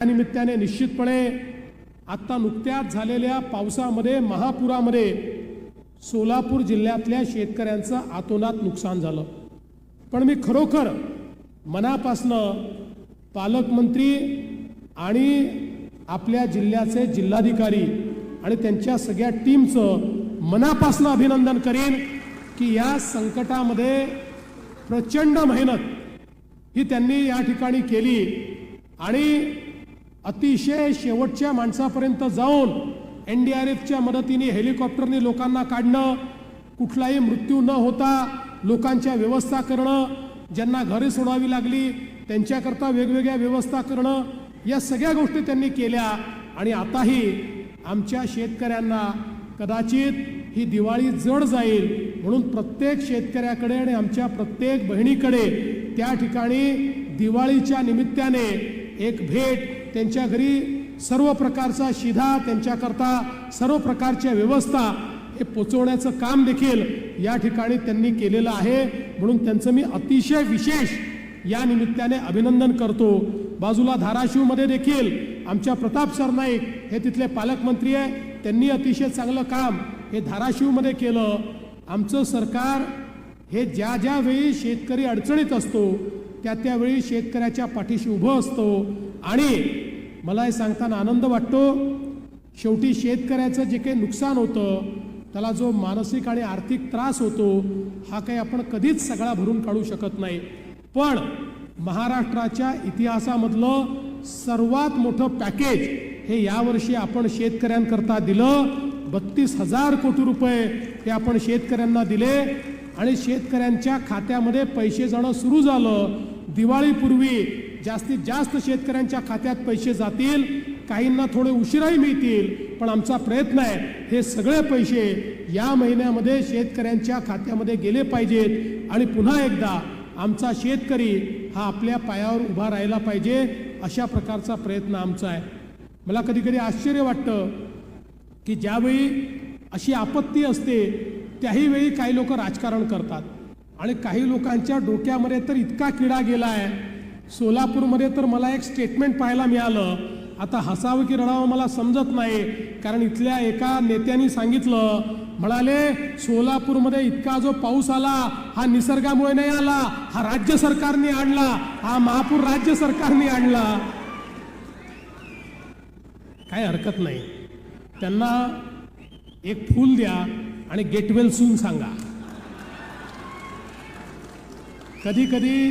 त्या निमित्ताने निश्चितपणे आत्ता नुकत्याच झालेल्या पावसामध्ये महापुरामध्ये सोलापूर जिल्ह्यातल्या शेतकऱ्यांचं आतोनात नुकसान झालं. पण मी खरोखर मनापासनं पालकमंत्री आणि आपल्या जिल्ह्याचे जिल्हाधिकारी आणि त्यांच्या सगळ्या टीमचं मनापासनं अभिनंदन करीन की या संकटामध्ये प्रचंड मेहनत ही त्यांनी या ठिकाणी केली आणि अतिशय शेवटच्या माणसापर्यंत जाऊन एन डी आर एफच्या मदतीने हेलिकॉप्टरने लोकांना काढणं कुठलाही मृत्यू न होता लोकांच्या व्यवस्था करणं ज्यांना घरे सोडावी लागली त्यांच्याकरता वेगवेगळ्या व्यवस्था करणं या सगळ्या गोष्टी त्यांनी केल्या. आणि आताही आमच्या शेतकऱ्यांना कदाचित ही दिवाळी जड जाईल म्हणून प्रत्येक शेतकऱ्याकडे आणि आमच्या प्रत्येक बहिणीकडे त्या ठिकाणी दिवाळीच्या निमित्ताने एक भेट त्यांच्या घरी सर्व प्रकारचा शिधा त्यांच्याकरता सर्व प्रकारच्या व्यवस्था हे पोचवण्याचं काम देखील या ठिकाणी त्यांनी केलेलं आहे. म्हणून त्यांचं मी अतिशय विशेष या निमित्ताने अभिनंदन करतो. बाजूला धाराशिवमध्ये देखील आमच्या प्रताप सरनाईक हे तिथले पालकमंत्री आहे. त्यांनी अतिशय चांगलं काम हे धाराशिवमध्ये केलं. आमचं सरकार हे ज्या ज्यावेळी शेतकरी अडचणीत असतो त्या त्यावेळी शेतकऱ्याच्या पाठीशी उभं असतो. आणि मला हे सांगताना आनंद वाटतो. शेवटी शेतकऱ्याचं जे काही नुकसान होतं त्याला जो मानसिक आणि आर्थिक त्रास होतो हा काही आपण कधीच सगळा भरून काढू शकत नाही. पण महाराष्ट्राच्या इतिहासामधलं सर्वात मोठं पॅकेज हे यावर्षी आपण शेतकऱ्यांकरता दिलं. बत्तीस हजार कोटी रुपये हे आपण शेतकऱ्यांना दिले आणि शेतकऱ्यांच्या खात्यामध्ये पैसे जाणं सुरू झालं. दिवाळीपूर्वी जास्तीत जास्त शेतकऱ्यांच्या खात्यात पैसे जातील काहींना थोडे उशिराही मिळतील पण आमचा प्रयत्न आहे हे सगळे पैसे या महिन्यामध्ये शेतकऱ्यांच्या खात्यामध्ये गेले पाहिजेत. आणि पुन्हा एकदा आमचा शेतकरी हा आपल्या पायावर उभा राहिला पाहिजे अशा प्रकारचा प्रयत्न आमचा आहे. मला कधी कधी आश्चर्य वाटतं की ज्यावेळी अशी आपत्ती असते त्याही वेळी काही लोक राजकारण करतात. आणि काही लोकांच्या डोक्यामध्ये तर इतका किडा गेला आहे सोलापूरमध्ये तर मला एक स्टेटमेंट पाहायला मिळालं. आता हसावं की रडावं मला समजत नाही. कारण इथल्या एका नेत्यांनी सांगितलं म्हणाले सोलापूरमध्ये इतका जो पाऊस आला हा निसर्गामुळे नाही आला हा राज्य सरकारने आणला हा महापूर राज्य सरकारने आणला. काही हरकत नाही. त्यांना एक फूल द्या आणि गेटवेल सून सांगा. कधी कधी